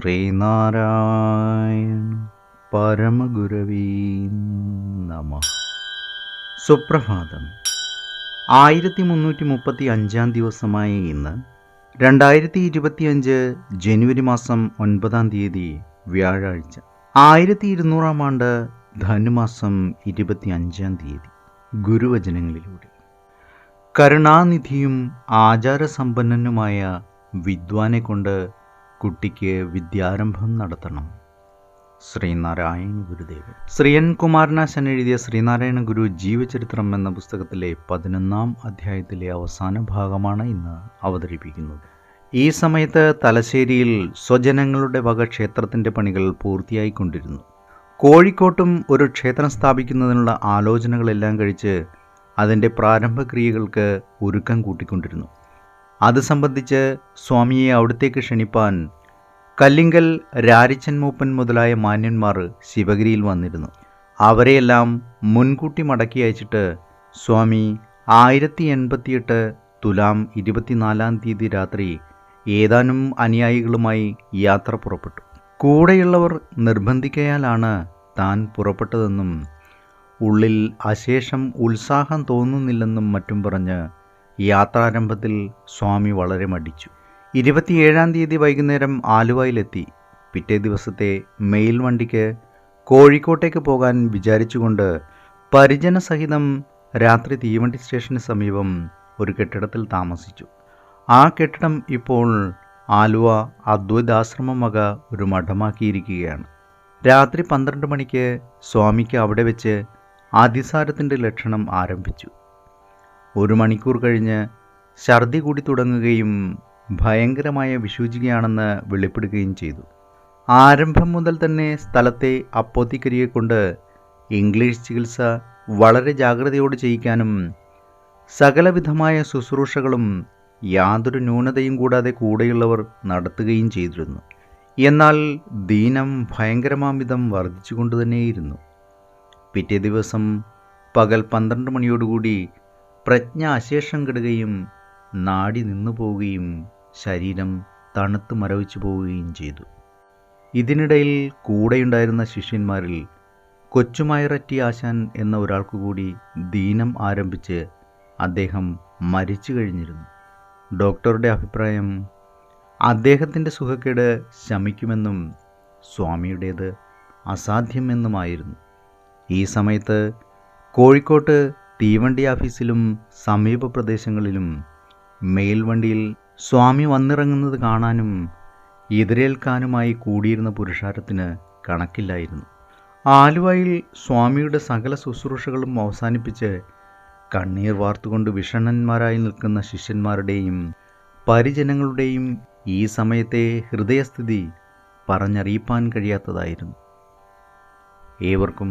ശ്രീനാരായണ പരമഗുരവീ നമ. സുപ്രഭാതം. ആയിരത്തി മുന്നൂറ്റി മുപ്പത്തി അഞ്ചാം ദിവസമായ ഇന്ന് രണ്ടായിരത്തി ഇരുപത്തിയഞ്ച് ജനുവരി മാസം ഒൻപതാം തീയതി വ്യാഴാഴ്ച. ആയിരത്തി ഇരുന്നൂറാം ആണ്ട് ധനുമാസം ഇരുപത്തി അഞ്ചാം തീയതി. ഗുരുവചനങ്ങളിലൂടെ. കരുണാനിധിയും ആചാരസമ്പന്നനുമായ വിദ്വാനെ കൊണ്ട് കുട്ടിക്ക് വിദ്യാരംഭം നടത്തണം. ശ്രീനാരായണ ഗുരുദേവൻ. ശ്രീയൻ കുമാരനാശൻ എഴുതിയ ശ്രീനാരായണ ഗുരു ജീവചരിത്രം എന്ന പുസ്തകത്തിലെ പതിനൊന്നാം അധ്യായത്തിലെ അവസാന ഭാഗമാണ് ഇന്ന് അവതരിപ്പിക്കുന്നത്. ഈ സമയത്ത് തലശ്ശേരിയിൽ സ്വജനങ്ങളുടെ വക ക്ഷേത്രത്തിന്റെ പണികൾ പൂർത്തിയായിക്കൊണ്ടിരുന്നു. കോഴിക്കോട്ടും ഒരു ക്ഷേത്രം സ്ഥാപിക്കുന്നതിനുള്ള ആലോചനകളെല്ലാം കഴിച്ച് അതിന്റെ പ്രാരംഭക്രിയകൾക്ക് ഒരുക്കം കൂട്ടിക്കൊണ്ടിരുന്നു. അത് സംബന്ധിച്ച് സ്വാമിയെ അവിടത്തേക്ക് ക്ഷണിപ്പാൻ കല്ലിങ്കൽ രാരിച്ചൻ മൂപ്പൻ മുതലായ മാന്യന്മാർ ശിവഗിരിയിൽ വന്നിരുന്നു. അവരെയെല്ലാം മുൻകൂട്ടി മടക്കി അയച്ചിട്ട് സ്വാമി ആയിരത്തി എൺപത്തിയെട്ട് തുലാം ഇരുപത്തിനാലാം തീയതി രാത്രി ഏതാനും അനുയായികളുമായി യാത്ര പുറപ്പെട്ടു. കൂടെയുള്ളവർ നിർബന്ധിക്കയാലാണ് താൻ പുറപ്പെട്ടതെന്നും ഉള്ളിൽ അശേഷം ഉത്സാഹം തോന്നുന്നില്ലെന്നും മറ്റും പറഞ്ഞ് യാത്രാരംഭത്തിൽ സ്വാമി വളരെ മടിച്ചു. ഇരുപത്തിയേഴാം തീയതി വൈകുന്നേരം ആലുവയിലെത്തി. പിറ്റേ ദിവസത്തെ മെയിൽ വണ്ടിക്ക് കോഴിക്കോട്ടേക്ക് പോകാൻ വിചാരിച്ചുകൊണ്ട് പരിജനസഹിതം രാത്രി തീവണ്ടി സ്റ്റേഷന് സമീപം ഒരു കെട്ടിടത്തിൽ താമസിച്ചു. ആ കെട്ടിടം ഇപ്പോൾ ആലുവ അദ്വൈതാശ്രമം വക ഒരു മഠമാക്കിയിരിക്കുകയാണ്. രാത്രി പന്ത്രണ്ട് മണിക്ക് സ്വാമിക്ക് അവിടെ വെച്ച് അതിസാരത്തിന്റെ ലക്ഷണം ആരംഭിച്ചു. ഒരു മണിക്കൂർ കഴിഞ്ഞ് ഛർദി കൂടി തുടങ്ങുകയും ഭയങ്കരമായ വിശൂചികയാണെന്ന് വെളിപ്പെടുകയും ചെയ്തു. ആരംഭം മുതൽ തന്നെ സ്ഥലത്തെ അപ്പോത്തിക്കരിയെ കൊണ്ട് ഇംഗ്ലീഷ് ചികിത്സ വളരെ ജാഗ്രതയോട് ചെയ്യിക്കാനും സകലവിധമായ ശുശ്രൂഷകളും യാതൊരു ന്യൂനതയും കൂടാതെ കൂടെയുള്ളവർ നടത്തുകയും ചെയ്തിരുന്നു. എന്നാൽ ദീനം ഭയങ്കരമാംവിധം വർദ്ധിച്ചുകൊണ്ട് തന്നെയിരുന്നു പിറ്റേ ദിവസം പകൽ പന്ത്രണ്ട് മണിയോടുകൂടി പ്രജ്ഞ അശേഷം കെടുകയും നാടി നിന്നു പോവുകയും ശരീരം തണുത്ത് മരവിച്ചു പോവുകയും ചെയ്തു. ഇതിനിടയിൽ കൂടെയുണ്ടായിരുന്ന ശിഷ്യന്മാരിൽ കൊച്ചുമയററ്റി ആശാൻ എന്ന ഒരാൾക്കു കൂടി ദീനം ആരംഭിച്ച് അദ്ദേഹം മരിച്ചു കഴിഞ്ഞിരുന്നു. ഡോക്ടറുടെ അഭിപ്രായം അദ്ദേഹത്തിന്റെ സുഖക്കേട് ശമിക്കുമെന്നും സ്വാമിയുടേത് അസാധ്യമെന്നുമായിരുന്നു. ഈ സമയത്ത് കോഴിക്കോട്ട് തീവണ്ടി ഓഫീസിലും സമീപ പ്രദേശങ്ങളിലും മേൽവണ്ടിയിൽ സ്വാമി വന്നിറങ്ങുന്നത് കാണാനും എതിരേൽക്കാനുമായി കൂടിയിരുന്ന പുരുഷാരത്തിന് കണക്കില്ലായിരുന്നു. ആലുവയിൽ സ്വാമിയുടെ സകല ശുശ്രൂഷകളും അവസാനിപ്പിച്ച് കണ്ണീർ വാർത്തുകൊണ്ട് വിഷണ്ണന്മാരായി നിൽക്കുന്ന ശിഷ്യന്മാരുടെയും പരിജനങ്ങളുടെയും ഈ സമയത്തെ ഹൃദയസ്ഥിതി പറഞ്ഞറിയിപ്പാൻ കഴിയാത്തതായിരുന്നു. ഏവർക്കും